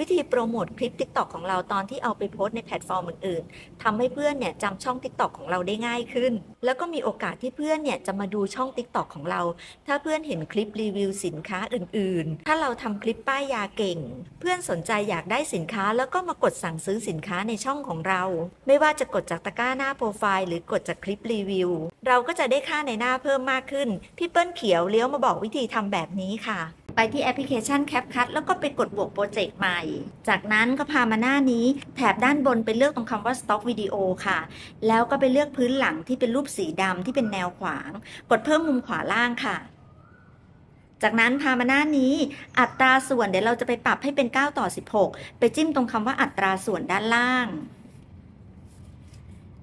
วิธีโปรโมทคลิป TikTok ของเราตอนที่เอาไปโพสในแพลตฟอร์มอื่นๆทำให้เพื่อนเนี่ยจำช่อง TikTok ของเราได้ง่ายขึ้น แล้วก็มีโอกาสที่เพื่อนเนี่ยจะมาดูช่อง TikTok ของเรา ถ้าเพื่อนเห็นคลิปรีวิวสินค้าอื่นๆ ถ้าเราทำคลิปป้ายยาเก่ง เพื่อนสนใจอยากได้สินค้าแล้วก็มากดสั่งซื้อสินค้าในช่องของเรา ไม่ว่าจะกดจากตะกร้าหน้าโปรไฟล์หรือกดจากคลิปรีวิวเราก็จะได้ค่าในหน้าเพิ่มมากขึ้น พี่เปิ้ลเขียวเลี้ยวมาบอกวิธีทำแบบนี้ค่ะ ไปที่แอปพลิเคชัน CapCut แล้วก็ไปกดบวกโปรเจกต์ใหม่ จากนั้นก็พามาหน้านี้ แถบด้านบนไปเลือกตรงคำว่า Stock Video ค่ะ แล้วก็ไปเลือกพื้นหลังที่เป็นรูปสีดำที่เป็นแนวขวาง กดเพิ่มมุมขวาล่างค่ะ จากนั้นพามาหน้านี้ อัตราส่วนเดี๋ยวเราจะไปปรับให้เป็น 9 ต่อ 16 ไปจิ้มตรงคำว่าอัตราส่วนด้านล่าง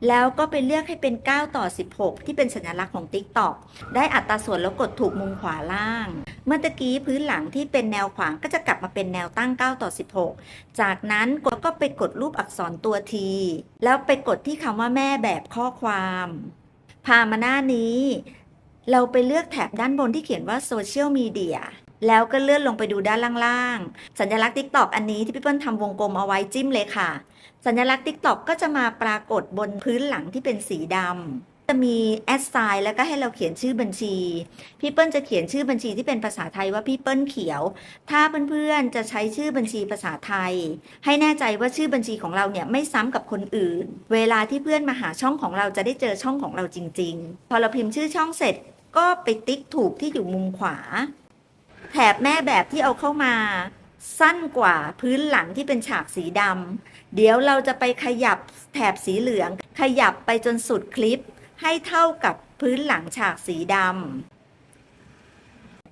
แล้วก็ไปเลือกให้เป็น 9 ต่อ 16 ที่เป็นสัญลักษณ์ของ TikTok ได้อัตราส่วนแล้วกดถูกมุมขวาล่าง เมื่อตะกี้พื้นหลังที่เป็นแนวขวางก็จะกลับมาเป็นแนวตั้ง 9 ต่อ 16 จากนั้นกดก็ไปกดรูปอักษรตัว T แล้วไปกดที่คำว่าแม่แบบข้อความ พามาหน้านี้ เราไปเลือกแถบด้านบนที่เขียนว่า Social Media แล้วก็เลื่อนลงไปดูด้านล่างๆ สัญลักษณ์ TikTok อันนี้ที่พี่เปิ้ลทำวงกลมเอาไว้จิ้มเลยค่ะ สัญลักษณ์ TikTok ก็จะมาปรากฏบนพื้นหลังที่เป็นสีดำจะมีแอดไซน์แล้วก็ให้เราเขียนชื่อบัญชี พี่เปิ้ลจะเขียนชื่อบัญชีที่เป็นภาษาไทยว่าพี่เปิ้ลเขียว ถ้าเพื่อนๆจะใช้ชื่อบัญชีภาษาไทย ให้แน่ใจว่าชื่อบัญชีของเราเนี่ยไม่ซ้ำกับคนอื่น เวลาที่เพื่อนมาหาช่องของเราจะได้เจอช่องของเราจริง ๆ พอเราพิมพ์ชื่อช่องเสร็จก็ไปติ๊กถูกที่อยู่มุมขวา แถบแม่แบบที่เอาเข้ามา สั้นกว่าพื้นหลังที่เป็นฉากสีดำเดี๋ยวเราจะไปขยับแถบสีเหลือง ขยับไปจนสุดคลิป ให้เท่ากับพื้นหลังฉากสีดำ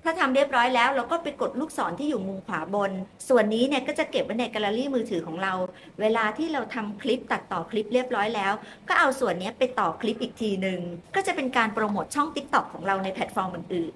ถ้าทำเรียบร้อยแล้วเราก็ไปกดลูกศรที่อยู่มุมขวาบน ส่วนนี้เนี่ยก็จะเก็บไว้ในแกลเลอรี่มือถือของเรา เวลาที่เราทำคลิปตัดต่อคลิปเรียบร้อยแล้ว ก็เอาส่วนนี้ไปต่อคลิปอีกทีหนึ่งก็จะเป็นการโปรโมทช่อง TikTok ของเราในแพลตฟอร์มอื่น